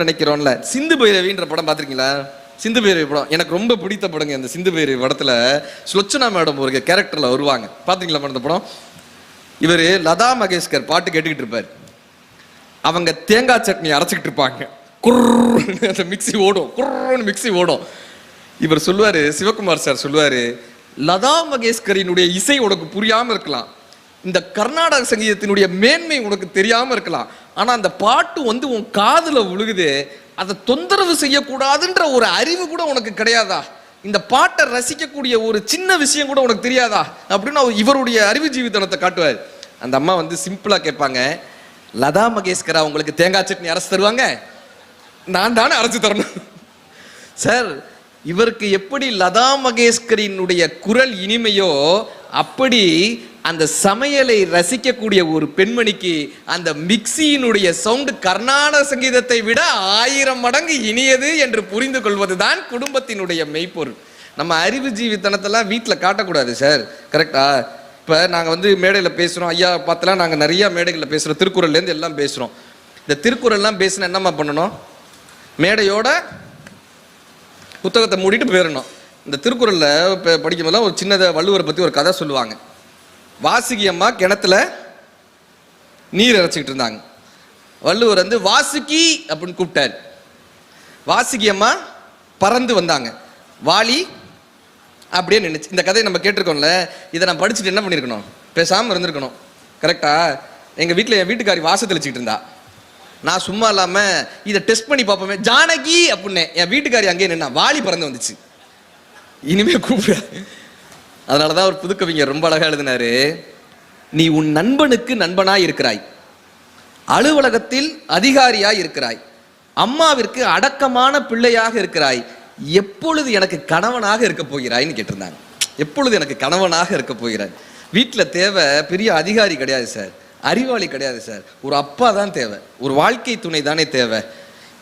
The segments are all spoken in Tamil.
பார்க்கணும்னு நினைக்கிறோம்ல. சிந்து பைரவின்ற படம் பார்த்துருக்கீங்களா? சிந்து பைரவி படம். எனக்கு ரொம்ப பிடித்த படங்க இந்த சிந்து பைரவி படத்தில். சுலட்சணா மேடம் ஒரு கேரக்டரில் வருவாங்க. பார்த்துருக்கீங்களா மேடம் இந்த படம்? இவர் லதா மகேஷ்கர் பாட்டு கேட்டுக்கிட்டு இருப்பார். அவங்க தேங்காய் சட்னி அரைச்சிக்கிட்டு இருப்பாங்க. குர்ன்னு அந்த மிக்ஸி ஓடும். குர்ன்னு மிக்சி ஓடும். இவர் சொல்லுவார் சிவகுமார் சார் சொல்லுவார் லதா மகேஷ்கரினுடைய இசை உனக்கு புரியாமல் இருக்கலாம். இந்த கர்நாடக சங்கீதத்தினுடைய மேன்மை உனக்கு தெரியாமல் இருக்கலாம். ஆனால் அந்த பாட்டு வந்து உன் காதில் விழுகுது அதை தொந்தரவு செய்யக்கூடாதுன்ற ஒரு அறிவு கூட உனக்கு கிடையாதா? இந்த பாட்டை ரசிக்கக்கூடிய ஒரு சின்ன விஷயம் கூட உனக்கு தெரியாதா? அப்படின்னு அவர் இவருடைய அறிவு ஜீவித்தனத்தை காட்டுவார். அந்த அம்மா வந்து சிம்பிளாக கேட்பாங்க லதா மகேஷ்கரா உங்களுக்கு தேங்காய் சட்னி அரைச்சி தருவாங்க? நான் தானே அரைச்சி தரணும். சார் இவருக்கு எப்படி லதா மகேஷ்கரினுடைய குரல் இனிமையோ அப்படி அந்த சமையலை ரசிக்கக்கூடிய ஒரு பெண்மணிக்கு அந்த மிக்சியினுடைய சவுண்டு கர்நாடக சங்கீதத்தை விட ஆயிரம் மடங்கு இனியது என்று புரிந்து கொள்வதுதான் குடும்பத்தினுடைய மெய்ப்பொருள். நம்ம அறிவு ஜீவித்தனத்தெல்லாம் வீட்டில் காட்டக்கூடாது சார் கரெக்டா இப்போ நாங்கள் வந்து மேடையில் பேசுகிறோம் ஐயா பார்த்தலாம் நாங்கள் நிறையா மேடைகளில் பேசுகிறோம் திருக்குறள்லேருந்து எல்லாம் பேசுகிறோம் இந்த திருக்குறள்லாம் பேசினா என்னம்மா பண்ணணும்? மேடையோட புத்தகத்தை மூடிட்டு போயிடணும் இந்த திருக்குறளில் இப்போ படிக்கும்போதெல்லாம் ஒரு சின்னதை வள்ளுவரை பற்றி ஒரு கதை சொல்லுவாங்க. வாசுகி அம்மா கிணத்துல நீர் இறைச்சிக்கிட்டு இருந்தாங்க. வள்ளுவர் வந்து வாசுகி அப்படின்னு கூப்பிட்டார். வாசுகி அம்மா பறந்து வந்தாங்க. வாலி அப்படியே நினைச்சு இந்த கதையை நம்ம கேட்டிருக்கோம்ல இதை நான் படிச்சுட்டு என்ன பண்ணியிருக்கணும் பேசாமல் இருந்திருக்கணும். கரெக்டா எங்கள் வீட்டில் என் வீட்டுக்காரி வாச தெளிச்சிக்கிட்டு இருந்தா. நான் சும்மா இல்லாமல் இதை டெஸ்ட் பண்ணி பார்ப்போமே. ஜானகி அப்படின்னேன். என் வீட்டுக்காரி அங்கேயே நின்னா வாலி பறந்து வந்துச்சு. இனிமே கூப்பிட அதனால தான் ஒரு புதுக்கவிஞர் ரொம்ப அழகா எழுதினாரு. நீ உன் நண்பனுக்கு நண்பனாய் இருக்கிறாய். அலுவலகத்தில் அதிகாரியாய் இருக்கிறாய். அம்மாவிற்கு அடக்கமான பிள்ளையாக இருக்கிறாய். எப்பொழுது எனக்கு கணவனாக இருக்க போகிறாய்ன்னு கேட்டிருந்தாங்க. எப்பொழுது எனக்கு கணவனாக இருக்க போகிறாய்? வீட்டில் தேவை பெரிய அதிகாரி கிடையாது சார். அறிவாளி கிடையாது சார். ஒரு அப்பா தான் தேவை. ஒரு வாழ்க்கை துணை தானே தேவை.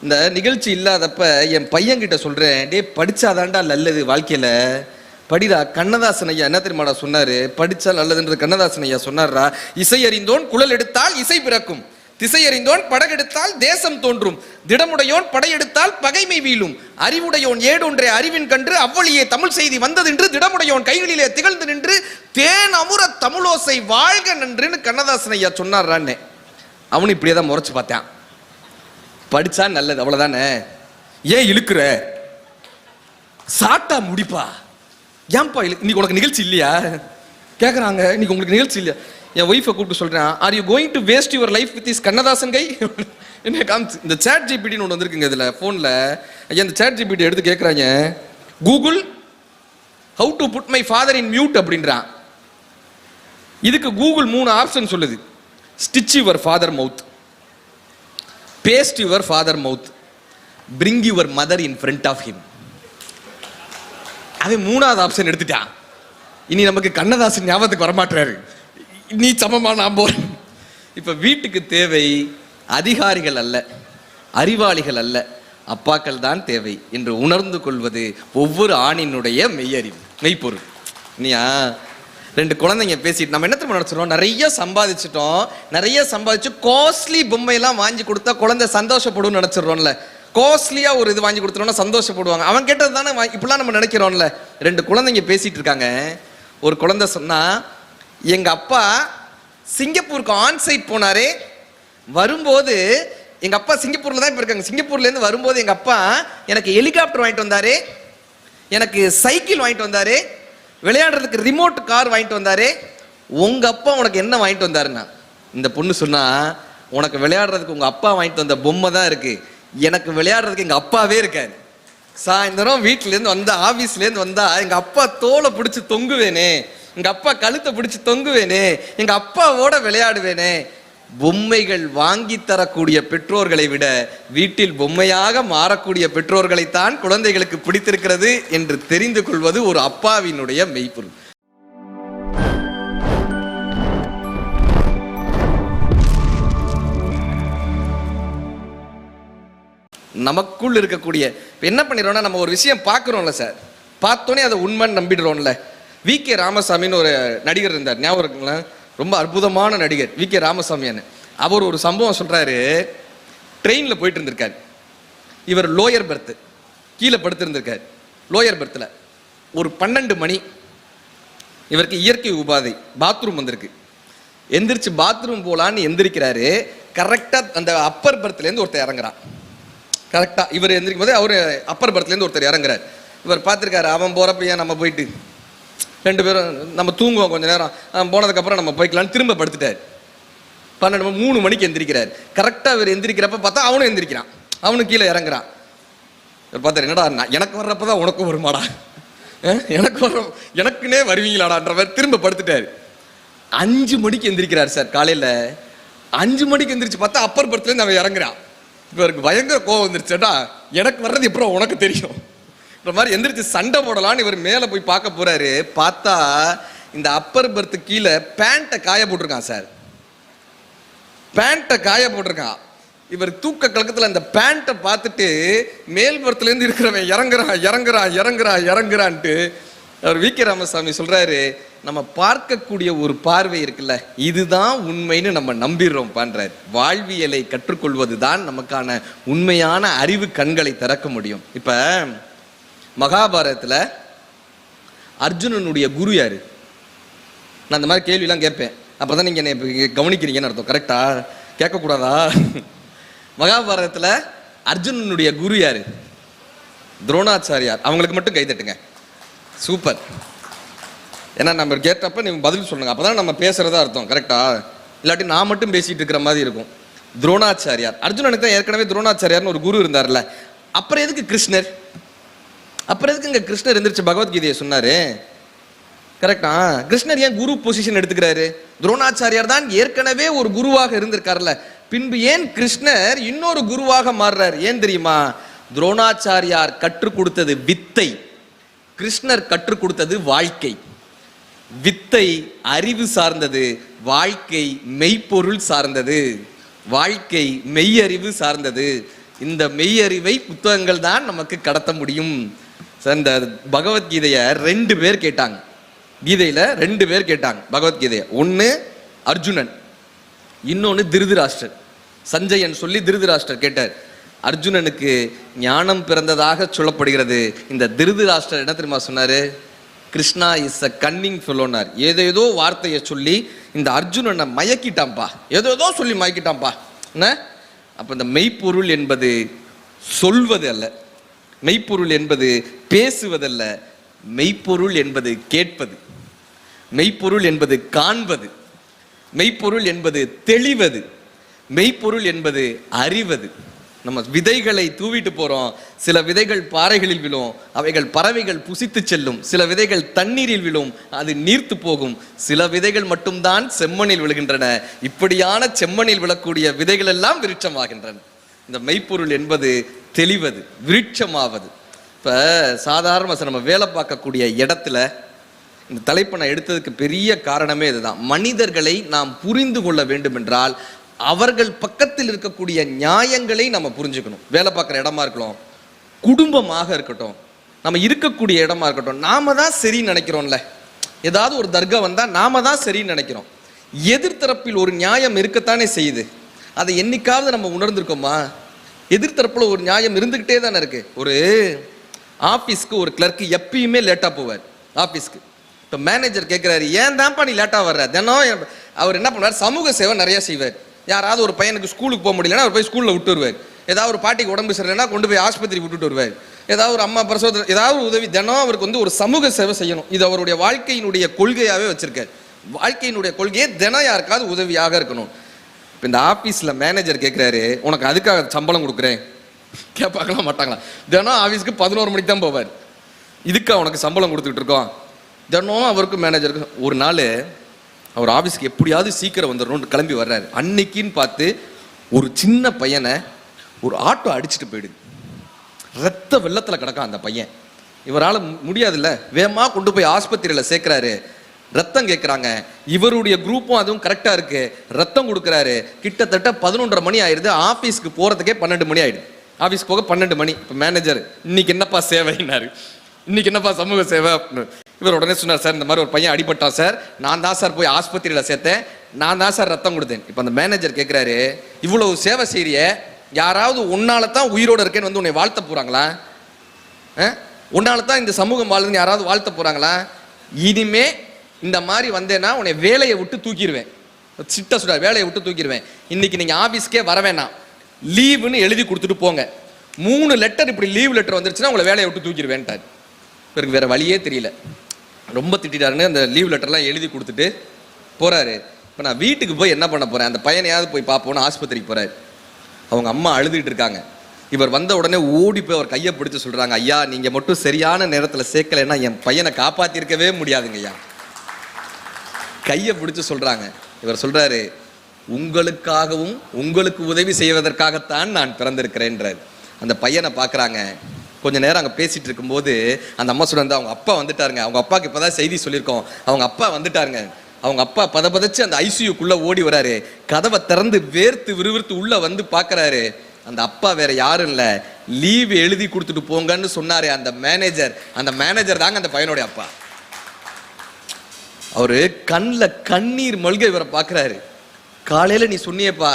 இந்த நிகழ்ச்சி இல்லாதப்ப என் பையன்கிட்ட சொல்கிறேன் டே படித்தாதாண்டா நல்லது வாழ்க்கையில். படிடா கண்ணதாசன் ஐயா என்ன தெரியுமாடா சொன்னாரு? படிச்சா நல்லதுன்றது கண்ணதாசன் ஐயா சொன்னார்ரா? இசை அறிந்தோன் குழல் எடுத்தால் இசை பிறக்கும். திசை அறிந்தோன் படகெடுத்தால் தேசம் தோன்றும். திடமுடையோன் படையெடுத்தால் பகைமை வீழும். அறிவுடையோன் ஏடொன்றே அறிவின் கன்று அவ்வழியே தமிழ் செய்தி வந்ததென்று திடமுடையோன் கைகளிலே திகழ்ந்து நின்று தேன் அமுர தமிழோசை வாழ்க நன்றுன்னு கண்ணதாசன் ஐயா சொன்னார்றான்னு அவனு இப்படியே தான் முறைச்சு பார்த்தான். படிச்சா நல்லது அவ்வளவுதானே? ஏன் இழுக்கிற? சாட்டா முடிப்பா. ஏன்பா இல்லை இன்னைக்கு உனக்கு நிகழ்ச்சி இல்லையா? கேட்குறாங்க இன்னைக்கு உங்களுக்கு நிகழ்ச்சி இல்லையா? என் ஒய்ஃபை கூப்பிட்டு சொல்கிறேன் are you going to waste your life with is Kannadasan கை என்ன காமிச்சு இந்த சேட் ஜிபிடின்னு ஒன்று வந்திருக்குங்க இதில் ஃபோனில் ஐயா இந்த சேட் ஜிபிடி எடுத்து கேட்குறாங்க Google how to put my father in mute அப்படின்றான். இதுக்கு கூகுள் மூணு ஆப்ஷன் சொல்லுது. Stitch your father mouth paste your father mouth bring your mother in front of him அவன் மூணாவது ஆப்ஷன் எடுத்துட்டான் இனி நமக்கு கண்ணதாசன் ஞாபகத்துக்கு வரமாட்டாரு நீ சமமா நான் போறேன். இப்ப வீட்டுக்கு தேவை அதிகாரிகள் அல்ல அறிவாளிகள் அல்ல அப்பாக்கள் தான் தேவை என்று உணர்ந்து கொள்வது ஒவ்வொரு ஆணினுடைய மெய்யறிவு மெய்ப்பொருள். நீயா ரெண்டு குழந்தைங்க பேசிட்டு நம்ம என்ன தெரியுமா நினைச்சிரோம் நிறைய சம்பாதிச்சிட்டோம் நிறைய சம்பாதிச்சு காஸ்ட்லி பொம்மையெல்லாம் வாங்கி கொடுத்தா குழந்தை சந்தோஷப்படும்னு நினைச்சிடுறோம்ல. காஸ்ட்லியாக ஒரு இது வாங்கி கொடுத்துட்டோம்னா சந்தோஷப்படுவாங்க. அவன் கேட்டது தானே இப்படிலாம் நம்ம நினைக்கிறோம்ல. ரெண்டு குழந்தைங்க பேசிகிட்டு இருக்காங்க. ஒரு குழந்தை சொன்னால் எங்கள் அப்பா சிங்கப்பூருக்கு ஆன் சைட் போனாரே. வரும்போது எங்கள் அப்பா சிங்கப்பூரில் தான் இப்போ இருக்காங்க சிங்கப்பூர்லேருந்து வரும்போது எங்கள் அப்பா எனக்கு ஹெலிகாப்டர் வாங்கிட்டு வந்தார். எனக்கு சைக்கிள் வாங்கிட்டு வந்தார். விளையாடுறதுக்கு ரிமோட் கார் வாங்கிட்டு வந்தார். உங்கள் அப்பா உனக்கு என்ன வாங்கிட்டு வந்தாருன்னா இந்த பொண்ணு சொன்னால் உனக்கு விளையாடுறதுக்கு உங்கள் அப்பா வாங்கிட்டு வந்த பொம்மை தான் இருக்குது எனக்கு விளையாடுறதுக்கு எங்கள் அப்பாவே இருக்காரு. சாயந்தரம் வீட்டிலேருந்து வந்தால் வந்தா வந்தால் எங்கள் வந்தா அப்பா தோலை பிடிச்சி தொங்குவேனே எங்கள் அப்பா கழுத்தை பிடிச்சி தொங்குவேனே எங்கள் அப்பாவோட விளையாடுவேனே. பொம்மைகள் வாங்கி தரக்கூடிய பெற்றோர்களை விட வீட்டில் பொம்மையாக மாறக்கூடிய பெற்றோர்களைத்தான் குழந்தைகளுக்கு பிடித்திருக்கிறது என்று தெரிந்து கொள்வது ஒரு அப்பாவினுடைய மெய்ப்பொருள். நமக்குள் இருக்கக்கூடிய இப்போ என்ன பண்ணிடுறோம்னா நம்ம ஒரு விஷயம் பார்க்குறோம்ல சார். பார்த்தோன்னே அதை உண்மைன்னு நம்பிடுறோம்ல. வி. கே. ராமசாமின்னு ஒரு நடிகர் இருந்தார். ஞாபகம் இருக்குங்களா? ரொம்ப அற்புதமான நடிகர் வி. கே. ராமசாமியான்னு. அவர் ஒரு சம்பவம் சொல்கிறாரு ட்ரெயினில் போயிட்டு இருந்திருக்காரு. இவர் லோயர் பர்த்து கீழே படுத்திருந்திருக்கார். லோயர் பர்த்தில். ஒரு பன்னெண்டு மணி இவருக்கு இயற்கை உபாதை பாத்ரூம் வந்திருக்கு. எந்திரிச்சு பாத்ரூம் போகலான்னு எந்திரிக்கிறாரு. கரெக்டாக அந்த அப்பர் பர்த்லேருந்து ஒருத்தர் இறங்குறான். கரெக்டாக இவர் எந்திரிக்கும் போது அவர் அப்பர் பர்த்லேருந்து ஒருத்தர் இறங்குறார். இவர் பார்த்துருக்காரு அவன் போகிறப்ப ஏன் நம்ம போயிட்டு? ரெண்டு பேரும் நம்ம தூங்குவோம் கொஞ்சம் நேரம். அவன் போனதுக்கப்புறம் நம்ம போய்க்கலான்னு திரும்ப படுத்துட்டார். பன்னெண்டு மணி மூணு மணிக்கு எந்திரிக்கிறார். கரெக்டாக இவர் எந்திரிக்கிறப்ப பார்த்தா அவனும் எந்திரிக்கிறான். அவனும் கீழே இறங்குறான். இவர் பார்த்தாரு என்னடா எனக்கு வர்றப்ப தான் உனக்கும் வருமாடா? எனக்கு வர எனக்குன்னே வருவீங்களாடான்றவர் திரும்ப படுத்துட்டார். அஞ்சு மணிக்கு எந்திரிக்கிறார் சார் காலையில். அஞ்சு மணிக்கு எந்திரிச்சு பார்த்தா அப்பர் பர்த்லேருந்து அவன் இறங்குறான். இவருக்கு பயங்கர கோவம் வந்துருச்சுடா எனக்கு வர்றது இப்போ உனக்கு தெரியும்? இந்த மாதிரி எந்திரிச்சு சண்டை போடலான்னு இவர் மேலே போய் பார்க்க போறாரு. பார்த்தா இந்த அப்பர் பர்த்து கீழே பேண்ட்டை காய போட்டிருக்கான் சார் பேண்ட்டை காய போட்டிருக்கான். இவர் தூக்க கலக்கத்தில் அந்த பேண்ட்டை பார்த்துட்டு மேல்புறத்துலேருந்து இருக்கிறவன் இறங்குறான் இறங்குறான் இறங்குறான் இறங்குறான்ட்டு அவர் வி கே ராமசாமி சொல்றாரு நம்ம பார்க்கக்கூடிய ஒரு பார்வை இருக்குல்ல இதுதான் உண்மைன்னு நம்ம நம்பிடுறோம் பண்றாரு வாழ்வியலை கற்றுக்கொள்வது தான் நமக்கான உண்மையான அறிவு கண்களை திறக்க முடியும். இப்ப மகாபாரதத்துல அர்ஜுனனுடைய குரு யாரு? நான் இந்த மாதிரி கேள்விலாம் கேட்பேன். அப்போ தான் நீங்கள் என்னை கவனிக்கிறீங்கன்னு அர்த்தம் கரெக்டா கேட்கக்கூடாதா? மகாபாரதத்தில் அர்ஜுனனுடைய குரு யாரு? துரோணாச்சாரியார். அவங்களுக்கு மட்டும் கை தட்டுங்க. சூப்பர் ஏன்னா நம்ம கேட்டப்ப நீங்கள் பதில் சொல்லுங்க. அப்போ நம்ம பேசுகிறதா அர்த்தம். கரெக்டாக இல்லாட்டி நான் மட்டும் பேசிகிட்டு இருக்கிற மாதிரி இருக்கும். துரோணாச்சாரியார். அர்ஜுனனுக்கு தான் ஏற்கனவே துரோணாச்சாரியார்னு ஒரு குரு இருந்தார்ல. அப்புறம் எதுக்கு கிருஷ்ணர்? அப்புறம் எதுக்கு இங்கே கிருஷ்ணர் இருந்துருச்சு பகவத்கீதையை சொன்னார்? கரெக்டா கிருஷ்ணர் ஏன் குரு பொசிஷன் எடுத்துக்கிறாரு? துரோணாச்சாரியார் தான் ஏற்கனவே ஒரு குருவாக இருந்திருக்காருல்ல பின்பு ஏன் கிருஷ்ணர் இன்னொரு குருவாக மாறுறார்? ஏன் தெரியுமா? துரோணாச்சாரியார் கற்றுக் கொடுத்தது வித்தை. கிருஷ்ணர் கற்றுக் கொடுத்தது வாழ்க்கை. வித்தை அறிவு சார்ந்தது வாழ்க்கை மெய்ப்பொருள் சார்ந்தது. வாழ்க்கை மெய்யறிவு சார்ந்தது. இந்த மெய்யறிவை புத்தகங்கள் தான் நமக்கு கடத்த முடியும். இந்த பகவத்கீதையை ரெண்டு பேர் கேட்டாங்க. கீதையில ரெண்டு பேர் கேட்டாங்க பகவத்கீதையை. ஒன்று அர்ஜுனன் இன்னொன்று திருதராஷ்டர் சஞ்சயன் சொல்லி திருதராஷ்டர் கேட்டார் அர்ஜுனனுக்கு ஞானம் பிறந்ததாக சொல்லப்படுகிறது. இந்த திருதுராஷ்டர் என்ன தெரியுமா சொன்னார்? கிருஷ்ணா இஸ் அ கன்னிங் ஃபெலோனார் ஏதோ ஏதோ வார்த்தையை சொல்லி இந்த அர்ஜுனனை மயக்கிட்டான்ப்பா ஏதோ ஏதோ சொல்லி மயக்கிட்டான்ப்பா என்ன? அப்போ இந்த மெய்ப்பொருள் என்பது சொல்வது அல்ல மெய்ப்பொருள் என்பது பேசுவதல்ல. மெய்ப்பொருள் என்பது கேட்பது. மெய்ப்பொருள் என்பது காண்பது. மெய்ப்பொருள் என்பது தெளிவது. மெய்ப்பொருள் என்பது அறிவது. நம்ம விதைகளை தூவிட்டு போகிறோம் சில விதைகள் பாறைகளில் விழும். அவைகள் பறவைகள் புசித்து செல்லும். சில விதைகள் தண்ணீரில் விழும். அது நீர்த்து போகும். சில விதைகள் மட்டும்தான் செம்மண்ணில் விழுகின்றன. இப்படியான செம்மண்ணில் விழக்கூடிய விதைகள் எல்லாம் விருட்சமாகின்றன. இந்த மெய்ப்பொருள் என்பது தெளிவது விருட்சமாவது. இப்போ சாதாரண நம்ம வேலை பார்க்கக்கூடிய இடத்துல இந்த தலைப்பை நான் எடுத்ததுக்கு பெரிய காரணமே இதுதான். மனிதர்களை நாம் புரிந்து கொள்ள வேண்டும் என்றால் அவர்கள் பக்கத்தில் இருக்கக்கூடிய நியாயங்களை நம்ம புரிஞ்சுக்கணும். வேலை பார்க்குற இடமா இருக்கலாம் குடும்பமாக இருக்கட்டும் நம்ம இருக்கக்கூடிய இடமா இருக்கட்டும் நாம தான் சரின்னு நினைக்கிறோம்ல. ஏதாவது ஒரு தர்கா வந்தால் நாம தான் சரின்னு நினைக்கிறோம். எதிர்த்தரப்பில் ஒரு நியாயம் இருக்கத்தானே செய்யுது. அதை என்னைக்காவது நம்ம உணர்ந்திருக்கோமா? எதிர்த்தரப்பில் ஒரு நியாயம் இருந்துக்கிட்டே தானே இருக்கு. ஒரு ஆஃபீஸ்க்கு ஒரு கிளர்க்கு எப்பயுமே லேட்டாக போவார். ஆஃபீஸ்க்கு இப்போ மேனேஜர் கேட்குறாரு ஏன் தான்ப்பா நீ லேட்டாக வர்ற? தினம் அவர் என்ன பண்ணுவார்? சமூக சேவை நிறையா செய்வார். யாராவது ஒரு பையனுக்கு ஸ்கூலுக்கு போக முடியலன்னா அவர் போய் ஸ்கூலில் விட்டு வருவார். ஏதாவது ஒரு பாட்டிக்கு உடம்பு சரியில்லைன்னா கொண்டு போய் ஆஸ்பத்திரி விட்டுட்டு வருவார். ஏதாவது ஒரு அம்மா பிரசவ ஏதாவது உதவி தினம் அவருக்கு வந்து ஒரு சமூக சேவை செய்யணும். இது அவருடைய வாழ்க்கையினுடைய கொள்கையாகவே வச்சிருக்காரு. வாழ்க்கையினுடைய கொள்கையே தினம் யாருக்காவது உதவியாக இருக்கணும். இப்போ இந்த ஆஃபீஸில் மேனேஜர் கேட்குறாரு உனக்கு அதுக்காக சம்பளம் கொடுக்குறேன். கேட்பாங்களா மாட்டாங்களா? தினம் ஆஃபீஸ்க்கு பதினோரு மணிக்கு தான் போவார். இதுக்காக உனக்கு சம்பளம் கொடுத்துட்டு இருக்கோம்? தினம் அவருக்கு மேனேஜருக்கு ஒரு நாள் அவர் ஆஃபீஸ்க்கு எப்படியாவது சீக்கிரம் வந்துடணும்னு கிளம்பி வர்றாரு. அன்னைக்குன்னு பார்த்து ஒரு சின்ன பையனை ஒரு ஆட்டோ அடிச்சுட்டு போயிடுது. ரத்த வெள்ளத்தில் கிடக்கான் அந்த பையன். இவரால் முடியாதுல்ல. வேகமாக கொண்டு போய் ஆஸ்பத்திரியில் சேர்க்குறாரு. ரத்தம் கேட்குறாங்க இவருடைய குரூப்பும் அதுவும் கரெக்டாக இருக்கு. ரத்தம் கொடுக்குறாரு. கிட்டத்தட்ட பதினொன்றரை மணி ஆயிடுது. ஆஃபீஸ்க்கு போகிறதுக்கே பன்னெண்டு மணி ஆயிடுது. ஆஃபீஸ் போக பன்னெண்டு மணி. இப்போ மேனேஜர் இன்னைக்கு என்னப்பா சேவைன்னாரு? இன்னைக்கு என்னப்பா சமூக சேவை? அப்படின்னு. இவர் உடனே சொன்னார் சார் இந்த மாதிரி ஒரு பையன் அடிபட்டான் சார். நான் தான் சார் போய் ஆஸ்பத்திரியில் சேர்த்தேன். நான் தான் சார் ரத்தம் கொடுத்தேன். இப்போ அந்த மேனேஜர் கேட்குறாரு இவ்வளவு சேவை செய்கிறிய யாராவது உன்னால தான் உயிரோட இருக்கேன்னு வந்து உன்னை வாழ்த்த போகிறாங்களா உன்னால தான் இந்த சமூகம் வாழுதுன்னு யாராவது வாழ்த்த போகிறாங்களா இனிமே இந்த மாதிரி வந்தேன்னா உன்னை வேலையை விட்டு தூக்கிடுவேன் சிட்ட சுடா வேலையை விட்டு தூக்கிடுவேன் இன்னைக்கு நீங்கள் ஆஃபீஸ்க்கே வர வேணாம். லீவுன்னு எழுதி கொடுத்துட்டு போங்க. மூணு லெட்டர் இப்படி லீவ் லெட்டர் வந்துருச்சுன்னா உங்களை வேலையை விட்டு தூக்கிடுவேன்ட்டார் இவருக்கு வேற வழியே தெரியல. ரொம்ப திட்டிட்டாருன்னு அந்த லீவ் லெட்டர்லாம் எழுதி கொடுத்துட்டு போகிறாரு இப்போ நான் வீட்டுக்கு போய் என்ன பண்ண போகிறேன் அந்த பையனையாவது போய் பார்ப்போன்னு ஆஸ்பத்திரிக்கு போகிறாரு அவங்க அம்மா அழுதுகிட்டு இருக்காங்க. இவர் வந்த உடனே ஓடி போய் அவர் கையை பிடிச்சி சொல்கிறாங்க ஐயா நீங்கள் மட்டும் சரியான நேரத்தில் சேர்க்கலைன்னா என் பையனை காப்பாற்றிருக்கவே முடியாதுங்க ஐயா. கையை பிடிச்சி சொல்கிறாங்க இவர் சொல்கிறாரு உங்களுக்காகவும் உங்களுக்கு உதவி செய்வதற்காகத்தான் நான் பிறந்திருக்கிறேன்றார். அந்த பையனை பார்க்குறாங்க. கொஞ்சம் நேரம் அங்கே பேசிட்டு இருக்கும்போது அந்த அம்மா சொல்றாங்க அவங்க அப்பா வந்துட்டாருங்க. அவங்க அப்பாவுக்கு இப்பதான் செய்தி சொல்லியிருக்கோம். அவங்க அப்பா வந்துட்டாருங்க. அவங்க அப்பா பதபதச்சு அந்த ஐசியூக்குள்ளே ஓடி வராரு. கதவை திறந்து வேர்த்து விறுவிறுத்து உள்ளே வந்து பார்க்குறாரு அந்த அப்பா வேற யாரும் இல்லை. லீவ் எழுதி கொடுத்துட்டு போங்கன்னு சொன்னாரு அந்த மேனேஜர். அந்த மேனேஜர் தாங்க அந்த பையனுடைய அப்பா. அவரு கண்ணில் கண்ணீர் மல்க இவரை பார்க்குறாரு காலையில் நீ சொன்னியேப்பா.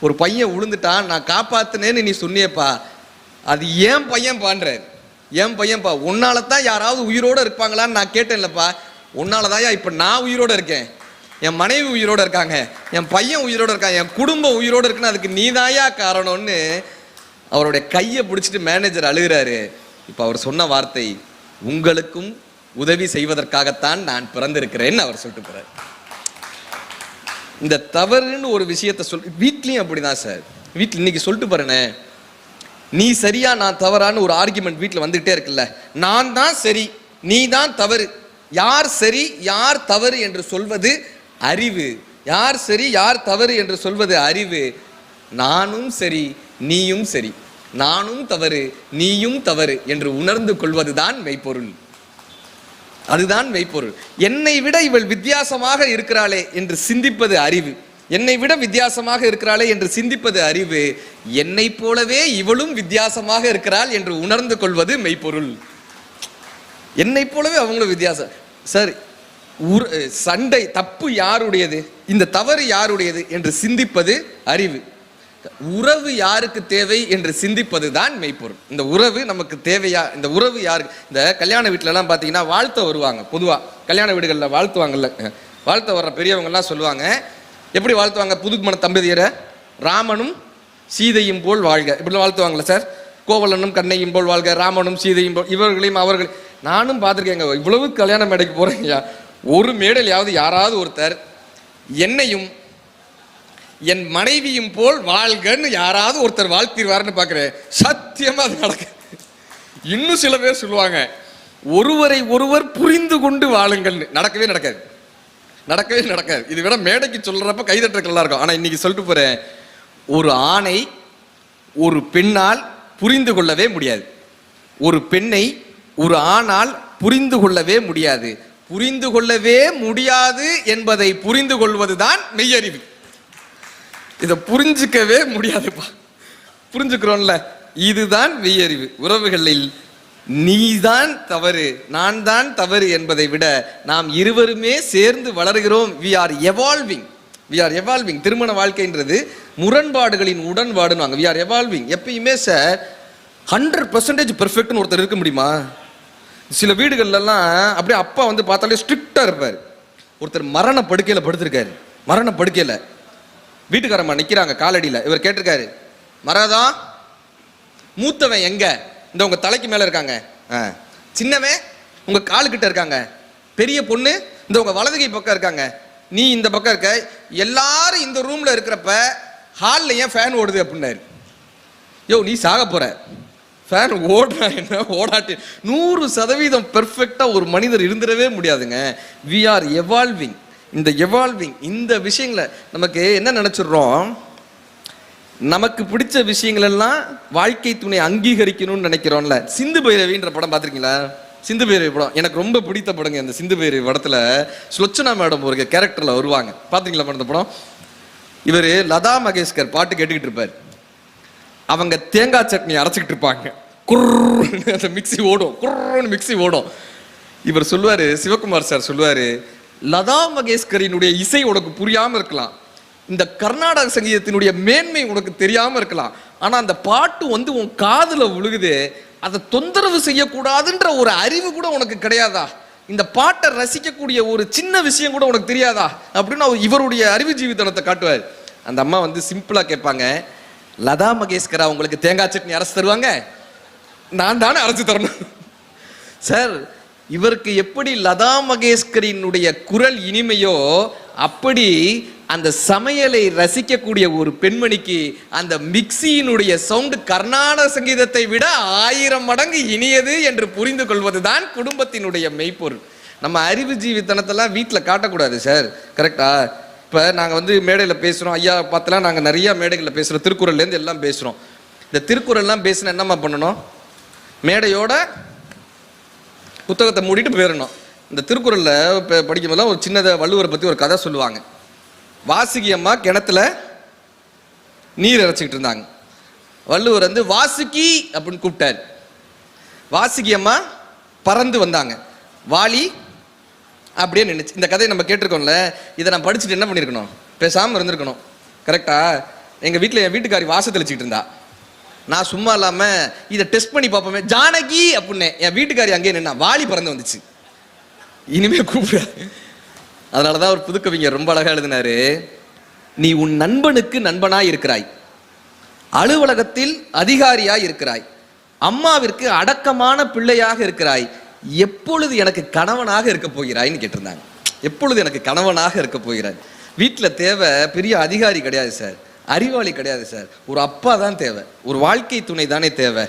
ஒரு பையன் விழுந்துட்டான் நான் காப்பாத்தினேன்னு நீ சொன்னியேப்பா. அது ஏன் பையன் பான்றார் ஏன் பையன்பா உன்னால தான் யாராவது உயிரோடு இருப்பாங்களான்னு நான் கேட்டேன்லப்பா. உன்னால தான் இப்போ நான் உயிரோட இருக்கேன். என் மனைவி உயிரோட இருக்காங்க. என் பையன் உயிரோட இருக்கான். என் குடும்பம் உயிரோடு இருக்குன்னு அதுக்கு நீதாயா காரணம்னு அவருடைய கையை பிடிச்சிட்டு மேனேஜர் அழுகிறாரு. இப்போ அவர் சொன்ன வார்த்தை உங்களுக்கும் உதவி செய்வதற்காகத்தான் நான் பிறந்திருக்கிறேன்னு அவர் சொல்லிட்டு போகிறார் இந்த தவறுன்னு ஒரு விஷயத்த சொல் வீட்லேயும் அப்படிதான் சார். வீட்டில் இன்னைக்கு சொல்லிட்டு பாருனே நீ சரியா நான் தவறான்னு ஒரு ஆர்குமெண்ட் வீட்டில் வந்துகிட்டே இருக்குல்ல. நான் தான் சரி நீ தான் தவறு. யார் சரி யார் தவறு என்று சொல்வது அறிவு. யார் சரி யார் தவறு என்று சொல்வது அறிவு. நானும் சரி நீயும் சரி. நானும் தவறு நீயும் தவறு என்று உணர்ந்து கொள்வதுதான் மெய்ப்பொருள். அதுதான் மெய்ப்பொருள். என்னை விட இவள் வித்தியாசமாக இருக்கிறாளே என்று சிந்திப்பது அறிவு. என்னை விட வித்தியாசமாக இருக்கிறாளே என்று சிந்திப்பது அறிவு என்னை போலவே இவளும் வித்தியாசமாக இருக்கிறாள் என்று உணர்ந்து கொள்வது மெய்ப்பொருள். என்னைப் போலவே அவங்களும் வித்தியாசம். சார் சண்டை தப்பு யாருடையது? இந்த தவறு யாருடையது என்று சிந்திப்பது அறிவு. உறவு யாருக்கு தேவை என்று சிந்திப்பது தான் மெய்ப்பொருள். இந்த உறவு நமக்கு தேவையா இந்த உறவு யாருக்கு இந்த கல்யாண வீட்டிலலாம் பார்த்தீங்கன்னா வாழ்த்த வருவாங்க. பொதுவாக கல்யாண வீடுகளில் வாழ்த்துவாங்கல்ல வாழ்த்த வர்ற பெரியவங்கள்லாம் சொல்லுவாங்க எப்படி வாழ்த்துவாங்க புதுக்குமண தம்பதியரை? ராமனும் சீதையும் போல் வாழ்க. இப்படி வாழ்த்துவாங்களே சார்? கோவலனும் கண்ணையும் போல் வாழ்க ராமனும் சீதையும் போல் இவர்களையும் அவர்கள் நானும் பார்த்துருக்கேங்க இவ்வளவு கல்யாண மேடைக்கு போகிறேங்கய்யா ஒரு மேடையிலாவது யாராவது ஒருத்தர் என்னையும் என் மனைவியும் போல் வாழ்கன்னு யாராவது ஒருத்தர் வாழ்த்திடுவாருன்னு பார்க்குறேன். சத்தியமாக அது நடக்க இன்னும் சில பேர் சொல்லுவாங்க ஒருவரை ஒருவர் புரிந்து கொண்டு வாழுங்கள்னு. நடக்கவே நடக்காது. நடக்கவே நடக்காது. இது விட மேடைக்கு சொல்றப்ப கைதட்டலாம் இருக்கும். ஆனா இன்னைக்கு சொல்லிட்டு போறேன் ஒரு ஆணை ஒரு பெண்ணால் புரிந்து கொள்ளவே முடியாது. ஒரு பெண்ணை ஒரு ஆணால் புரிந்து கொள்ளவே முடியாது. புரிந்து கொள்ளவே முடியாது என்பதை புரிந்து கொள்வதுதான் மெய்யறிவு. இதை புரிஞ்சுக்கவே முடியாதுப்பா. புரிஞ்சுக்கிறோம்ல இதுதான் மெய்யறிவு. உறவுகளில் நீதான் தவறு நான் தான் தவறு என்பதை விட நாம் இருவருமே சேர்ந்து வளர்கிறோம். We are evolving we are evolving திருமண வாழ்க்கைன்றது முரண்பாடுகளின் உடன்பாடுன்னு வி ஆர் எவால்விங் எப்பயுமே சார் ஹண்ட்ரட் பர்சன்டேஜ் பெர்ஃபெக்ட்னு ஒருத்தர் இருக்க முடியுமா? சில வீடுகள்லாம் அப்படியே அப்பா வந்து பார்த்தாலே ஸ்ட்ரிக்டாக இருப்பார். ஒருத்தர் மரண படுக்கையில் படுத்திருக்காரு. மரண படுக்கையில். வீட்டுக்காரம்மா நிற்கிறாங்க காலடியில். இவர் கேட்டிருக்காரு மரதா மூத்தவன் எங்கே? இந்த உங்க தலைக்கு மேல இருக்காங்க. ஆ. சின்னவன் உங்க காலுக்கிட்ட இருக்காங்க. பெரிய பொண்ணு இந்த உங்க வலதுகை பக்கம் இருக்காங்க. நீ இந்த பக்கம் இருக்க எல்லாரும் இந்த ரூம்ல இருக்கிறப்ப ஹாலில் ஏன் ஃபேன் ஓடுது அப்படின்னாரு. யோ நீ சாக போற. ஃபேன் ஓடுறா என்ன ஓடாட்டி. நூறு சதவீதம் பெர்ஃபெக்டாக ஒரு மனிதர் இருந்துடவே முடியாதுங்க. வி ஆர் எவால்விங் இந்த எவால்விங் இந்த விஷயங்களை நமக்கு என்ன நினச்சிடுறோம்? நமக்கு பிடிச்ச விஷயங்கள் எல்லாம் வாழ்க்கை துணை அங்கீகரிக்கணும்னு நினைக்கிறோம்ல. சிந்து பைரவின்ற படம் பார்த்துருக்கீங்களா? சிந்து பைரவி படம். எனக்கு ரொம்ப பிடித்த படங்க இந்த சிந்து பைரவி படத்தில். சுலோச்சனா மேடம் ஒரு கேரக்டரில் வருவாங்க. பார்த்தீங்களா மேடம் இந்த படம்? இவர் லதா மகேஷ்கர் பாட்டு கேட்டுக்கிட்டு இருப்பார். அவங்க தேங்காய் சட்னி அரைச்சிக்கிட்டு இருப்பாங்க. குர்ன்னு அந்த மிக்ஸி ஓடும். குர்ன்னு மிக்ஸி ஓடும். இவர் சொல்லுவார் சிவகுமார் சார் சொல்லுவார் லதா மகேஷ்கரினுடைய இசை உனக்கு புரியாமல் இருக்கலாம். இந்த கர்நாடக சங்கீதத்தினுடைய மேன்மை உனக்கு தெரியாம இருக்கலாம். ஆனா அந்த பாட்டு வந்து உன் காதுல விழுகுது. அதை தொந்தரவு செய்யக்கூடாதுன்ற ஒரு அறிவு கூட உனக்கு கிடையாதா? இந்த பாட்டை ரசிக்கக்கூடிய ஒரு சின்ன விஷயம் கூட உனக்கு தெரியாதா? அப்படின்னு அவர் இவருடைய அறிவு ஜீவிதனத்தை காட்டுவார். அந்த அம்மா வந்து சிம்பிளா கேட்பாங்க லதா மகேஷ்கரா உங்களுக்கு தேங்காய் சட்னி அரசு தருவாங்க? நான் தானே அரைச்சு தரணும். சார் இவருக்கு எப்படி லதா மகேஷ்கரினுடைய குரல் இனிமையோ அப்படி அந்த சமையலை ரசிக்கக்கூடிய ஒரு பெண்மணிக்கு அந்த மிக்சியினுடைய சவுண்டு கர்நாடக சங்கீதத்தை விட ஆயிரம் மடங்கு இனியது என்று புரிந்து கொள்வதுதான் குடும்பத்தினுடைய மெய்ப்பொருள். நம்ம அறிவு ஜீவித்தனத்தெல்லாம் வீட்டில் காட்டக்கூடாது சார். கரெக்டா இப்போ நாங்கள் வந்து மேடையில் பேசுகிறோம் ஐயா பார்த்தலாம் நாங்கள் நிறையா மேடைகளில் பேசுகிறோம் திருக்குறள்லேருந்து எல்லாம் பேசுகிறோம் இந்த திருக்குறள்லாம் பேசினா என்னம்மா பண்ணணும்? மேடையோட புத்தகத்தை மூடிட்டு போயிடணும் இந்த திருக்குறளில் இப்போ படிக்கும்போதெல்லாம் ஒரு சின்னதை வள்ளுவரை பற்றி ஒரு கதை சொல்லுவாங்க. வாசுகி அம்மா கிணத்துல நீர் இறைச்சிக்கிட்டு இருந்தாங்க. வள்ளுவர் வந்து வாசுகி அப்படின்னு கூப்பிட்டார். வாசுகி அம்மா பறந்து வந்தாங்க. வாலி அப்படியே நினைச்சு இந்த கதையை நம்ம கேட்டிருக்கோம்ல இதை நான் படிச்சுட்டு என்ன பண்ணியிருக்கணும் பேசாமல் இருந்திருக்கணும். கரெக்டா எங்கள் வீட்டில் என் வீட்டுக்காரி வாசத்தில் தெளிச்சிக்கிட்டு இருந்தா. நான் சும்மா இல்லாமல் இதை டெஸ்ட் பண்ணி பார்ப்போமே. ஜானகி அப்படின்னே என் வீட்டுக்காரி அங்கேயே நின்னா வாலி பறந்து வந்துச்சு. இனிமேல் கூப்பிட அதனால தான் ஒரு புதுக்கவிஞர் ரொம்ப அழகா எழுதினாரு. நீ உன் நண்பனுக்கு நண்பனாய் இருக்கிறாய். அலுவலகத்தில் அதிகாரியாய் இருக்கிறாய். அம்மாவிற்கு அடக்கமான பிள்ளையாக இருக்கிறாய். எப்பொழுது எனக்கு கணவனாக இருக்க போகிறாய்ன்னு கேட்டிருந்தாங்க. எப்பொழுது எனக்கு கணவனாக இருக்க போகிறாய்? வீட்டில் தேவை பெரிய அதிகாரி கிடையாது சார். அறிவாளி கிடையாது சார். ஒரு அப்பா தான் தேவை. ஒரு வாழ்க்கை துணை தானே தேவை.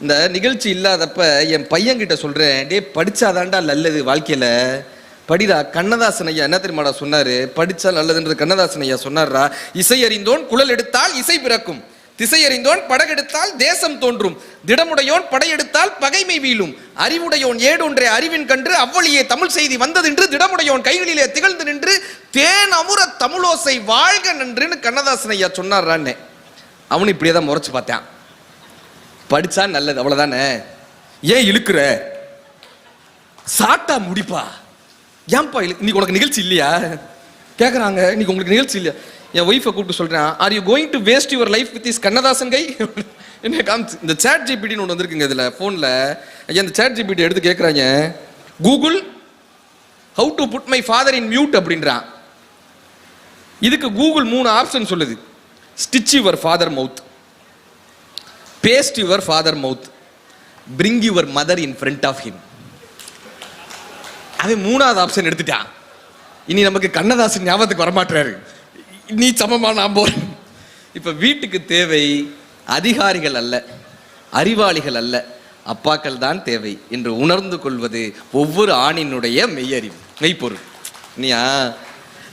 இந்த நிகழ்ச்சி இல்லாதப்ப என் பையன்கிட்ட சொல்கிறேன் டே படித்தாதாண்டா நல்லது வாழ்க்கையில். படிடா கண்ணதாசன் ஐயா என்ன தெரியுமாடா சொன்னாரு? படிச்சா நல்லதுன்றது கண்ணதாசன் ஐயா சொன்னார்ரா? இசை அறிந்தோன் குழல் எடுத்தால் இசை பிறக்கும். திசை அறிந்தோன் படகெடுத்தால் தேசம் தோன்றும். திடமுடையோன் படையெடுத்தால் பகைமை வீழும். அறிவுடையோன் ஏடொன்றே அறிவின் கன்று அவ்வழியே தமிழ் செய்தி வந்ததென்று திடமுடையோன் கைகளிலே திகழ்ந்து நின்று தேன் அமுர தமிழோசை வாழ்க நன்றுன்னு கண்ணதாசன் ஐயா சொன்னார்றான்னே அவனு இப்படியே தான் முறைச்சு பார்த்தான். படிச்சா நல்லது அவ்வளவுதானே? ஏன் இழுக்குற? சாட்டா முடிப்பா. ஏன்பா இல்லை இன்னைக்கு உனக்கு நிகழ்ச்சி இல்லையா? கேட்குறாங்க இன்னைக்கு உங்களுக்கு நிகழ்ச்சி இல்லையா? என் ஒய்ஃபை கூப்பிட்டு சொல்கிறேன் are you going to waste your life with is Kannadasan கை என்ன காமிச்சு இந்த சேட் ஜிபிடின்னு ஒன்று வந்திருக்குங்க இதில் ஃபோனில் ஐயா இந்த சேட் ஜிபிடி எடுத்து கேட்குறாங்க Google how to put my father in mute அப்படின்றான். இதுக்கு கூகுள் மூணு ஆப்ஷன் சொல்லுது. Stitch your father mouth paste your father mouth bring your mother in front of him அவன் மூணாவது ஆப்ஷன் எடுத்துட்டான். இனி நமக்கு கண்ணதாசன் ஞாபகத்துக்கு வரமாட்டாரு நீ சமமா நான் போறேன். இப்போ வீட்டுக்கு தேவை அதிகாரிகள் அல்ல அறிவாளிகள் அல்ல அப்பாக்கள் தான் தேவை என்று உணர்ந்து கொள்வது ஒவ்வொரு ஆணினுடைய மெய்யறிவு மெய்ப்பொருள். நீயா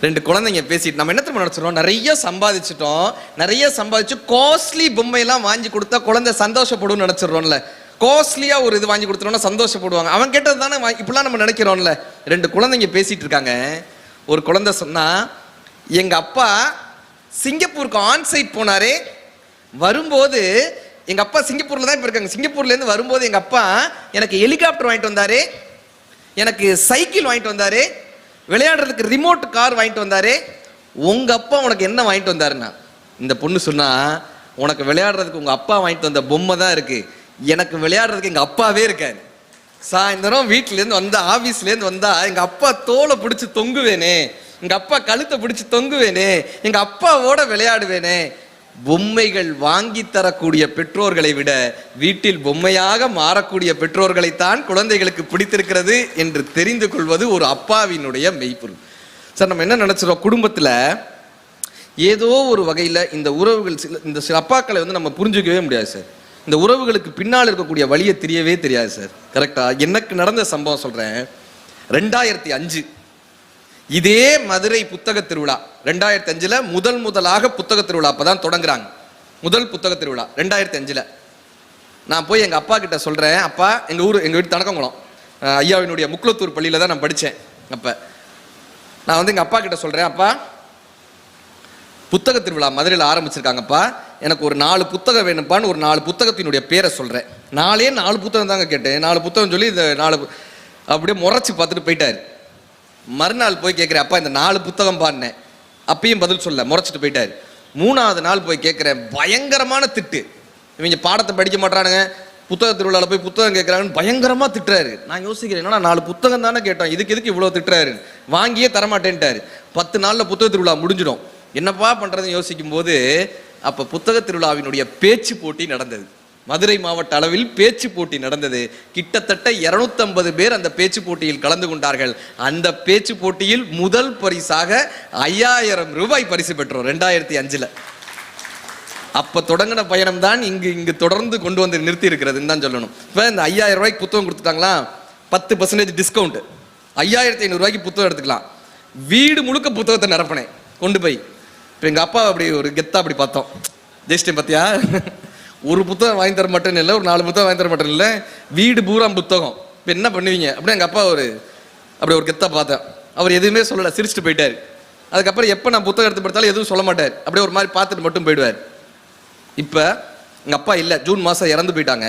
ரெண்டு குழந்தைங்க பேசிட்டு நம்ம என்ன தெரியுமா நினைச்சிரோம் நிறைய சம்பாதிச்சிட்டோம் நிறைய சம்பாதிச்சு காஸ்ட்லி பொம்மையெல்லாம் வாங்கி கொடுத்தா குழந்தை சந்தோஷப்படும் நினைச்சிடுறோம்ல. காஸ்ட்லியாக ஒரு இது வாங்கி கொடுத்துட்டோம்னா சந்தோஷப்படுவாங்க. அவன் கேட்டது தானே இப்படிலாம் நம்ம நினைக்கிறோம்ல. ரெண்டு குழந்தைங்க பேசிகிட்டு இருக்காங்க. ஒரு குழந்தை சொன்னால் எங்கள் அப்பா சிங்கப்பூருக்கு ஆன் சைட் போனாரே. வரும்போது எங்கள் அப்பா சிங்கப்பூரில் தான் இப்போ இருக்காங்க. சிங்கப்பூர்லேருந்து வரும்போது எங்கள் அப்பா எனக்கு ஹெலிகாப்டர் வாங்கிட்டு வந்தார். எனக்கு சைக்கிள் வாங்கிட்டு வந்தார். விளையாடுறதுக்கு ரிமோட் கார் வாங்கிட்டு வந்தார். உங்கள் அப்பா உனக்கு என்ன வாங்கிட்டு வந்தாருன்னா இந்த பொண்ணு சொன்னால் உனக்கு விளையாடுறதுக்கு உங்கள் அப்பா வாங்கிட்டு வந்த பொம்மை தான் இருக்குது எனக்கு விளையாடுறதுக்கு எங்கள் அப்பாவே இருக்காரு. சாயந்தரம் வீட்டிலேருந்து வந்தா ஆஃபீஸ்லேருந்து வந்தா எங்கள் அப்பா தோலை பிடிச்சி தொங்குவேனே எங்கள் அப்பா கழுத்தை பிடிச்சி தொங்குவேனே எங்கள் அப்பாவோட விளையாடுவேனே. பொம்மைகள் வாங்கி தரக்கூடிய பெற்றோர்களை விட வீட்டில் பொம்மையாக மாறக்கூடிய பெற்றோர்களைத்தான் குழந்தைகளுக்கு பிடித்திருக்கிறது என்று தெரிந்து கொள்வது ஒரு அப்பாவினுடைய மெய்ப்பொருள். சார் நம்ம என்ன நினச்சிடோம் குடும்பத்தில் ஏதோ ஒரு வகையில் இந்த உறவுகள் சில இந்த சில அப்பாக்களை வந்து நம்ம புரிஞ்சுக்கவே முடியாது சார். இந்த உறவுகளுக்கு பின்னால் இருக்கக்கூடிய வழியை தெரியவே தெரியாது சார் கரெக்டா எனக்கு நடந்த சம்பவம் சொல்றேன். ரெண்டாயிரத்தி அஞ்சு. இதே மதுரை புத்தக திருவிழா. ரெண்டாயிரத்தி அஞ்சுல முதல் முதலாக புத்தக திருவிழா அப்பதான் தொடங்குறாங்க. முதல் புத்தக திருவிழா ரெண்டாயிரத்தி அஞ்சுல. நான் போய் எங்க அப்பா கிட்ட சொல்றேன் அப்பா எங்க ஊர் எங்க வீட்டு தடக்கங்குளம் ஐயாவினுடைய முக்குளத்தூர் பள்ளியில தான் நான் படித்தேன் அப்ப. நான் வந்து எங்க அப்பா கிட்ட சொல்றேன் அப்பா புத்தக திருவிழா மதுரையில் ஆரம்பிச்சிருக்காங்கப்பா. எனக்கு ஒரு நாலு புத்தகம் வேணும்ப்பான்னு ஒரு நாலு புத்தகத்தினுடைய பேரை சொல்கிறேன் நாலே நாலு புத்தகம் தாங்க கேட்டேன். நாலு புத்தகம் சொல்லி இந்த நாலு அப்படியே முறைச்சி பார்த்துட்டு போயிட்டாரு. மறுநாள் போய் கேட்குறேன் அப்பா இந்த நாலு புத்தகம் பாடினேன் அப்பயும் பதில் சொல்ல முறைச்சிட்டு போயிட்டாரு. மூணாவது நாள் போய் கேட்குறேன் பயங்கரமான திட்டு. இவங்க பாடத்தை படிக்க மாட்டானுங்க புத்தக திருவிழாவில் போய் புத்தகம் கேட்குறாங்கன்னு பயங்கரமாக திட்டுறாரு. நான் யோசிக்கிறேன் என்னன்னா நாலு புத்தகம் தானே கேட்டோம். இதுக்கு எதுக்கு இவ்வளோ திட்டுறாரு வாங்கியே தரமாட்டேன்ட்டாரு. பத்து நாளில் புத்தக திருவிழா முடிஞ்சிடும். என்னப்பா பண்ணுறதுன்னு யோசிக்கும் போது அப்போ புத்தக திருவிழாவினுடைய பேச்சு போட்டி நடந்தது. மதுரை மாவட்ட அளவில் பேச்சு போட்டி நடந்தது. கிட்டத்தட்ட 250 பேர் அந்த பேச்சு போட்டியில் கலந்து கொண்டார்கள். அந்த பேச்சு போட்டியில் முதல் பரிசாக ஐயாயிரம் ரூபாய் பரிசு பெற்றோம் ரெண்டாயிரத்தி அஞ்சில். அப்போ தொடங்கின பயணம் தான் இங்கு இங்கு தொடர்ந்து கொண்டு வந்து நிறுத்தி இருக்கிறதுன்னு தான் சொல்லணும். இப்போ இந்த ஐயாயிரம் ரூபாய்க்கு புத்தகம் கொடுத்துட்டாங்களா? பத்து பர்சன்டேஜ் டிஸ்கவுண்ட் ஐயாயிரத்தி ஐநூறுரூவாய்க்கு புத்தகம் எடுத்துக்கலாம். வீடு முழுக்க புத்தகத்தை நிரப்பினேன். கொண்டு போய். இப்போ எங்கள் அப்பா அப்படி ஒரு கெத்தா அப்படி பார்த்தோம். ஜெயிச்சிட்டேன் பார்த்தியா ஒரு புத்தகம் வாங்கி தர மாட்டேன்னு இல்லை ஒரு நாலு புத்தகம் வாங்கி தர மாட்டேன்னு இல்லை வீடு பூரா புத்தகம். இப்போ என்ன பண்ணுவீங்க? அப்படின்னு எங்கள் அப்பா ஒரு அப்படி ஒரு கெத்தா பார்த்தேன். அவர் எதுவுமே சொல்லலை சிரிச்சுட்டு போயிட்டார். அதுக்கப்புறம் எப்போ நான் புத்தகம் எடுத்து படுத்தாலும் எதுவும் சொல்ல மாட்டார். அப்படியே ஒரு மாதிரி பார்த்துட்டு மட்டும் போயிடுவார். இப்போ எங்கள் அப்பா இல்லை ஜூன் மாதம் இறந்து போயிட்டாங்க.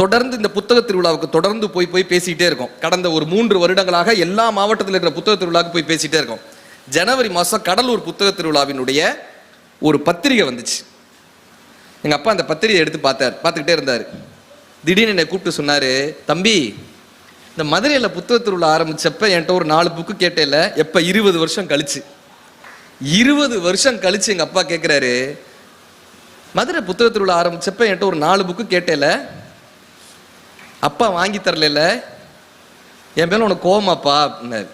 தொடர்ந்து இந்த புத்தக திருவிழாவுக்கு தொடர்ந்து போய் போய் பேசிகிட்டே இருக்கோம். கடந்த ஒரு மூன்று வருடங்களாக எல்லா மாவட்டத்தில் இருக்கிற புத்தக திருவிழாவுக்கு போய் பேசிகிட்டே இருக்கோம். ஜனவரி மாதம் கடலூர் புத்தக திருவிழாவினுடைய ஒரு பத்திரிகை வந்துச்சு. எங்கள் அப்பா அந்த பத்திரிகை எடுத்து பார்த்தார். பார்த்துக்கிட்டே இருந்தார். திடீர்னு என்னை கூப்பிட்டு சொன்னார் தம்பி இந்த மதுரையில் புத்தக திருவிழா ஆரம்பித்தப்ப என்கிட்ட ஒரு நாலு புக்கு கேட்டேல எப்போ இருபது வருஷம் கழிச்சு? இருபது வருஷம் கழிச்சு எங்கள் அப்பா கேட்குறாரு மதுரை புத்தக திருவிழா ஆரம்பித்தப்ப என்கிட்ட ஒரு நாலு புக்கு கேட்டேல அப்பா வாங்கி தரல என் மேலே உனக்கு கோவமாப்பா? அப்படின்னாரு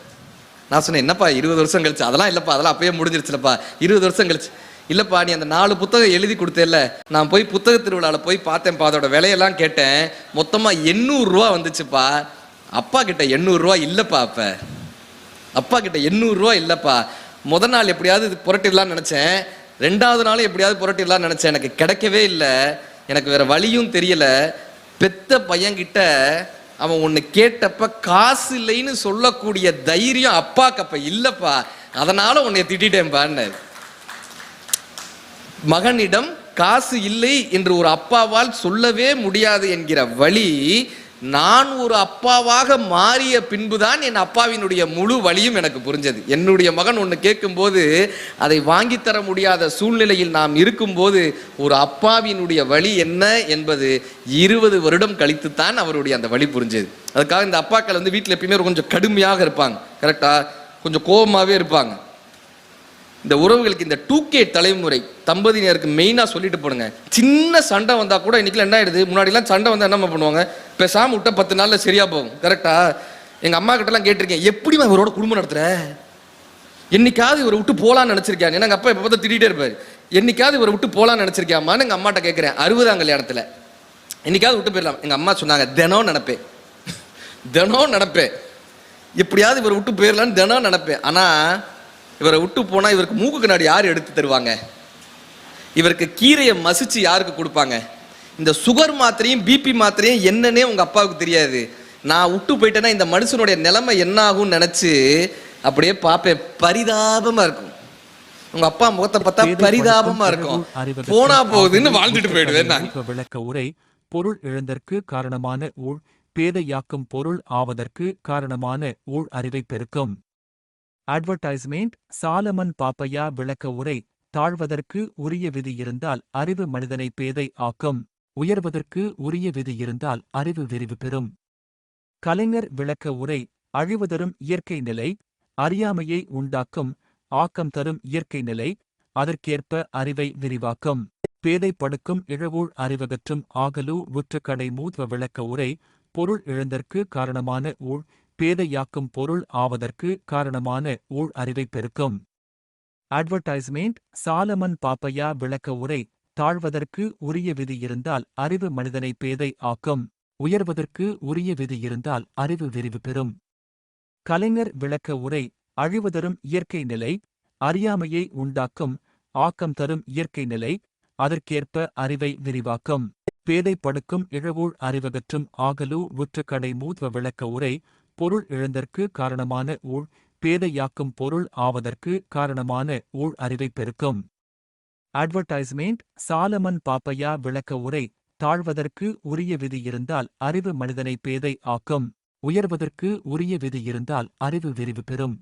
நான் சொன்னேன் என்னப்பா இருபது வருஷம் கழிச்சு? அதெல்லாம் இல்லைப்பா அதெல்லாம் அப்பயே முடிஞ்சிருச்சுலப்பா. இருபது வருஷம் கழிச்சு. இல்லைப்பா நீ அந்த நாலு புத்தகம் எழுதி கொடுத்தேல்ல. நான் போய் புத்தக திருவிழாவில் போய் பார்த்தேன்ப்பா. அதோட விலையெல்லாம் கேட்டேன். மொத்தமாக எண்ணூறுரூவா வந்துச்சுப்பா. அப்பா கிட்ட எண்ணூறுரூவா இல்லைப்பா அப்போ. அப்பா கிட்ட எண்ணூறுரூவா இல்லைப்பா. முத நாள் எப்படியாவது இது புரட்டிடலாம்னு நினச்சேன். ரெண்டாவது நாள் எப்படியாவது புரட்டிடலாம்னு நினச்சேன். எனக்கு கிடைக்கவே இல்லை. எனக்கு வேற வழியும் தெரியல. பெத்த பையன்கிட்ட அவன் ஒன்று கேட்டப்ப காசு இல்லைன்னு சொல்லக்கூடிய தைரியம் அப்பாக்கு அப்ப இல்லப்பா. அதனால உன்னை திட்டிட்டேன்பான்னு மகனிடம் காசு இல்லை என்று ஒரு அப்பாவால் சொல்லவே முடியாது என்கிற வழி நான் ஒரு அப்பாவாக மாறிய பின்புதான் என் அப்பாவினுடைய முழு வழியும் எனக்கு புரிஞ்சது. என்னுடைய மகன் ஒன்று கேட்கும்போது அதை வாங்கித்தர தர முடியாத சூழ்நிலையில் நாம் இருக்கும்போது ஒரு அப்பாவினுடைய வழி என்ன? என்பது இருபது வருடம் கழித்து தான் அவருடைய அந்த வழி புரிஞ்சது. அதுக்காக இந்த அப்பாக்கள் வந்து வீட்டில் எப்பயுமே கொஞ்சம் கடுமையாக இருப்பாங்க. கரெக்டாக கொஞ்சம் கோபமாகவே இருப்பாங்க. இந்த உறவுகளுக்கு இந்த டூ கே தலைமுறை தம்பதியினருக்கு மெயினாக சொல்லிட்டு போடுங்க. சின்ன சண்டை வந்தால் கூட இன்னைக்கு என்ன ஆயிடுது? முன்னாடிலாம் சண்டை வந்தால் என்ன பண்ணுவாங்க? பேசாமல் விட்ட பத்து நாளில் சரியாக போகும். கரெக்டாக எங்கள் அம்மா கிட்டலாம் கேட்டிருக்கேன் எப்படி இவரோட குடும்பம் நடத்துகிற என்னைக்காவது இவரை விட்டு போகலான்னு நினச்சிருக்கேன் ஏன்னா எங்கள் அப்பா இப்போ பார்த்தா திட்டிகிட்டே இருப்பார். என்னைக்காவது இவரை விட்டு போலான்னு நினச்சிருக்கியாமான்னு எங்கள் அம்மாட்ட கேட்குறேன் அறுபதாம் கல்யாணத்தில். என்னைக்காவது விட்டு போயிடலாம். எங்கள் அம்மா சொன்னாங்க தினம் நினப்பேன் தினம் நினப்பேன் எப்படியாவது இவரை விட்டு போயிடலான்னு தினம் நினப்பேன் ஆனால் இவரை விட்டு போனால் இவருக்கு மூக்கு கண்ணாடி யார் எடுத்து தருவாங்க? இவருக்கு கீரையை மசிச்சு யாருக்கு கொடுப்பாங்க? இந்த சுகர் மாத்திரையும் பிபி மாத்திரையும் என்னன்னே உங்க அப்பாவுக்கு தெரியாது. நான் விட்டு போயிட்டேன்னா இந்த மனுஷனுடைய நிலைமை என்ன ஆகும்னு நினைச்சு அப்படியே பார்ப்பேன். பரிதாபமா இருக்கும். உங்க அப்பா முகத்தை பார்த்தா பரிதாபமா இருக்கும். போனா போகுதுன்னு வாழ்ந்துட்டு போயிடுவேன் விளக்க உரை பொருள் இழந்தற்கு காரணமான ஊழ் பேதையாக்கும் பொருள் ஆவதற்கு காரணமான ஊழ் அறிவை பெருக்கும். அட்வர்டைஸ்மெண்ட் சாலமன் பாப்பையா விளக்க உரை. தாழ்வதற்கு உரிய விதி இருந்தால் அறிவு மனிதனை பேதை ஆக்கும். உயர்வதற்கு உரிய விதி இருந்தால் அறிவு விரிவு பெறும். கலைஞர் விளக்க உரை. அழிவுதரும் இயற்கை நிலை. அறியாமையை உண்டாக்கும். ஆக்கம் தரும் இயற்கை நிலை. அதற்கேற்ப அறிவை விரிவாக்கும். பேதை படுக்கும் இழவூழ் அறிவகற்றும் ஆகலூ. உற்றுக்கடை மூத்வ விளக்க உரை. பொருள் இழந்தற்கு காரணமான ஊழ். பேதையாக்கும் பொருள் ஆவதற்கு காரணமான ஊழ் அறிவை பெருக்கும். அட்வர்டைஸ்மெண்ட் சாலமன் பாப்பையா விளக்க உரை தாழ்வதற்கு உரிய விதி இருந்தால் அறிவு மனிதனை பேதை ஆக்கும். உயர்வதற்கு உரிய விதி இருந்தால் அறிவு விரிவு பெறும். கலைஞர் விளக்க உரை அழிவதரும் இயற்கை நிலை அறியாமையை உண்டாக்கும் ஆக்கம் தரும் இயற்கை நிலை அதற்கேற்ப அறிவை விரிவாக்கும். பேதை படுக்கும் இழவூழ் அறிவகற்றும் ஆகலு உற்றுக்கடை மூத்வ விளக்க உரை பொருள் இழந்தற்கு காரணமான ஊழ் பேதையாக்கும் பொருள் ஆவதற்கு காரணமான ஊழ் அறிவை பெருக்கும். அட்வர்டைஸ்மெண்ட் சாலமன் பாப்பையா விளக்க உரை தாழ்வதற்கு உரிய விதி இருந்தால் அறிவு மனிதனை பேதை ஆக்கும் உயர்வதற்கு உரிய விதி இருந்தால் அறிவு விரிவு பெறும்.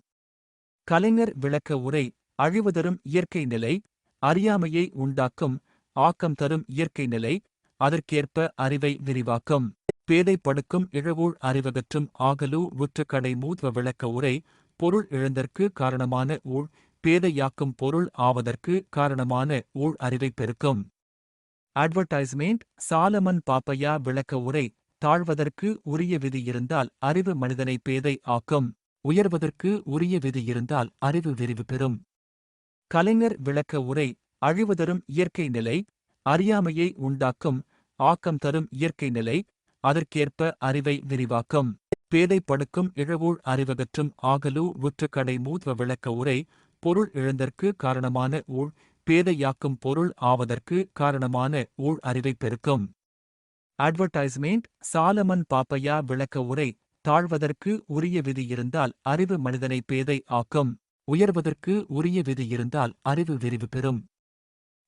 கலைஞர் விளக்க உரை அழிவுதரும் இயற்கை நிலை அறியாமையை உண்டாக்கும் ஆக்கம் தரும் இயற்கை நிலை அதற்கேற்ப அறிவை விரிவாக்கும். பேதை படுக்கும் இழவூழ் அறிவகற்றும் ஆகலு உற்றுக்கடை மூத்வ விளக்க உரை பொருள் இழந்தற்கு காரணமான ஊழ் பேதையாக்கும் பொருள் ஆவதற்கு காரணமான ஊழ் அறிவைப் பெருக்கும். அட்வர்டைஸ்மெண்ட் சாலமன் பாப்பையா விளக்க உரை தாழ்வதற்கு உரிய விதி இருந்தால் அறிவு மனிதனை பேதை ஆக்கும் உயர்வதற்கு உரிய விதி இருந்தால் அறிவு விரிவு பெறும். கலைஞர் விளக்க உரை அழிவுதரும் இயற்கை நிலை அறியாமையை உண்டாக்கும் ஆக்கம் தரும் இயற்கை நிலை அதற்கேற்ப அறிவை விரிவாக்கும். பேதை படுக்கும் இழவூழ் அறிவகற்றும் ஆகலூ உற்றுக்கடை மூத்வ விளக்க உரை பொருள் இழந்தற்கு காரணமான ஊழ் பேதையாக்கும் பொருள் ஆவதற்கு காரணமான ஊழ் அறிவைப் பெருக்கும். அட்வர்டைஸ்மெண்ட் சாலமன் பாப்பையா விளக்க உரை தாழ்வதற்கு உரிய விதி இருந்தால் அறிவு மனிதனை பேதை ஆக்கும். உயர்வதற்கு உரிய விதி இருந்தால் அறிவு விரிவு பெறும்.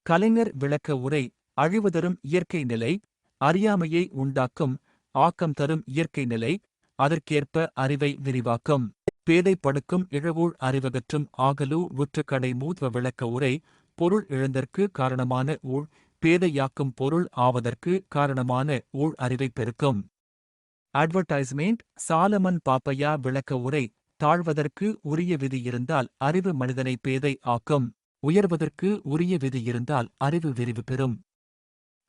கலைஞர் விளக்க உரை அழிவுதரும் இயற்கை நிலை அறியாமையை உண்டாக்கும் ஆக்கம் தரும் இயற்கை நிலை அதற்கேற்ப அறிவை விரிவாக்கும். பேதை படுக்கும் இழவூழ் அறிவகற்றும் ஆகலு உற்றுக்கடை மூத்வ விளக்க உரை பொருள் இழந்தற்கு காரணமான ஊழ் பேதையாக்கும் பொருள் ஆவதற்கு காரணமான ஊழ் அறிவைப் பெருக்கும். அட்வர்டைஸ்மெண்ட் சாலமன் பாப்பையா விளக்க உரை தாழ்வதற்கு உரிய விதி இருந்தால் அறிவு மனிதனை பேதை ஆக்கும் உயர்வதற்கு உரிய விதி இருந்தால் அறிவு விரிவு பெறும்.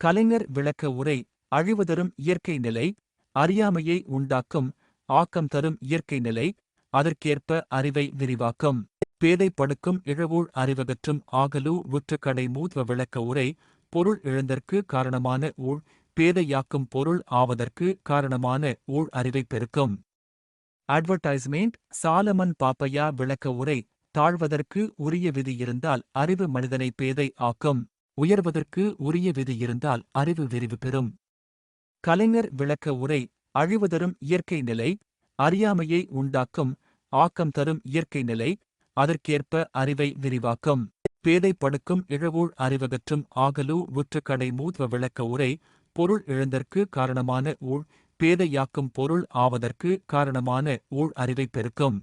கலைஞர் விளக்க உரை அழிவுதரும் இயற்கை நிலை அறியாமையை உண்டாக்கும் ஆக்கம் தரும் இயற்கை நிலை அதற்கேற்ப அறிவை விரிவாக்கும். பேதை படுக்கும் இழவூழ் அறிவகற்றும் ஆகலு உற்றுக்கடை மூத்வ விளக்க உரை பொருள் இழந்தற்கு காரணமான ஊழ் பேதையாக்கும் பொருள் ஆவதற்கு காரணமான ஊழ் அறிவைப் பெருக்கும். அட்வர்டைஸ்மெண்ட் சாலமன் பாப்பையா விளக்க உரை தாழ்வதற்கு உரிய விதி இருந்தால் அறிவு மனிதனை பேதை ஆக்கும் உயர்வதற்கு உரிய விதி இருந்தால் அறிவு விரிவு பெறும். கலைஞர் விளக்க உரை அழிவுதரும் இயற்கை நிலை அறியாமையை உண்டாக்கும் ஆக்கம் தரும் இயற்கை நிலை அதற்கேற்ப அறிவை விரிவாக்கும். பேதை படுக்கும் இழவூழ் அறிவகற்றும் ஆகலூ உற்றுக்கடை மூத்வ விளக்க உரை பொருள் இழந்தற்கு காரணமான ஊழ் பேதையாக்கும் பொருள் ஆவதற்கு காரணமான ஊழ் அறிவைப் பெருக்கும்.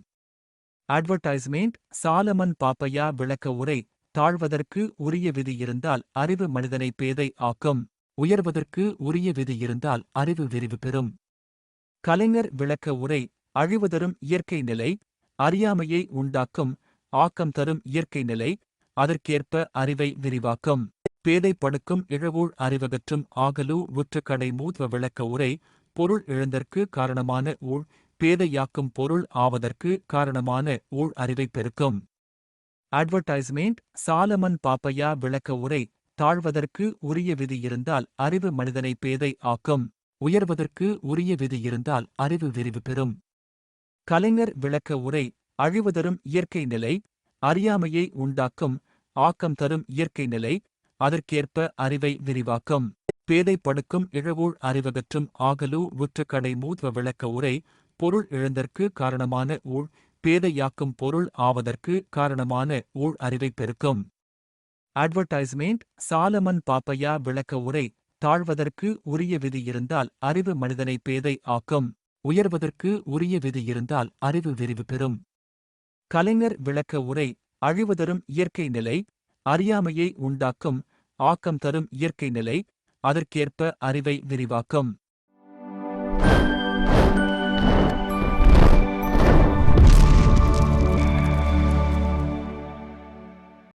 அட்வர்டைஸ்மெண்ட் சாலமன் பாப்பையா விளக்க உரை தாழ்வதற்கு உரிய விதி இருந்தால் அறிவு மனிதனை பேதை ஆக்கும். உயர்வதற்கு உரிய விதி இருந்தால் அறிவு விரிவு பெறும். கலைஞர் விளக்க உரை அழிவுதரும் இயற்கை நிலை அறியாமையை உண்டாக்கும் ஆக்கம் தரும் இயற்கை நிலை அதற்கேற்ப அறிவை விரிவாக்கும். பேதை படுக்கும் இழவூழ் அறிவகற்றும் ஆகலு உற்றுக்கடை மூத்வ விளக்க உரை பொருள் இழந்தற்கு காரணமான ஊழ் பேதையாக்கும் பொருள் ஆவதற்கு காரணமான ஊழ் அறிவைப் பெருக்கும். அட்வர்டைஸ்மெண்ட் சாலமன் பாப்பையா விளக்க உரை தாழ்வதற்கு உரிய விதி இருந்தால் அறிவு மனிதனை பேதை ஆக்கும். உயர்வதற்கு உரிய விதி இருந்தால் அறிவு விரிவு பெறும். கலைஞர் விளக்க உரை அழிவுதரும் இயற்கை நிலை அறியாமையை உண்டாக்கும் ஆக்கம் தரும் இயற்கை நிலை அதற்கேற்ப அறிவை விரிவாக்கும். பேதை படுக்கும் இழவூழ் அறிவகற்றும் ஆகலு உற்றுக்கடை மூத்வ விளக்க உரை பொருள் இழந்தற்கு காரணமான ஊழ் பேதையாக்கும் பொருள் ஆவதற்கு காரணமான ஊழ் அறிவைப் பெருக்கும். அட்வர்டைஸ்மெண்ட் சாலமன் பாப்பையா விளக்க உரை. தாழ்வதற்கு உரிய விதி இருந்தால் அறிவு மனிதனை பேதை ஆக்கும். உயர்வதற்கு உரிய விதி இருந்தால் அறிவு விரிவு பெறும். கலைஞர் விளக்க உரை. அழிவுதரும் இயற்கை நிலை. அறியாமையை உண்டாக்கும். ஆக்கம் தரும் இயற்கை நிலை. அதற்கேற்ப அறிவை விரிவாக்கும்.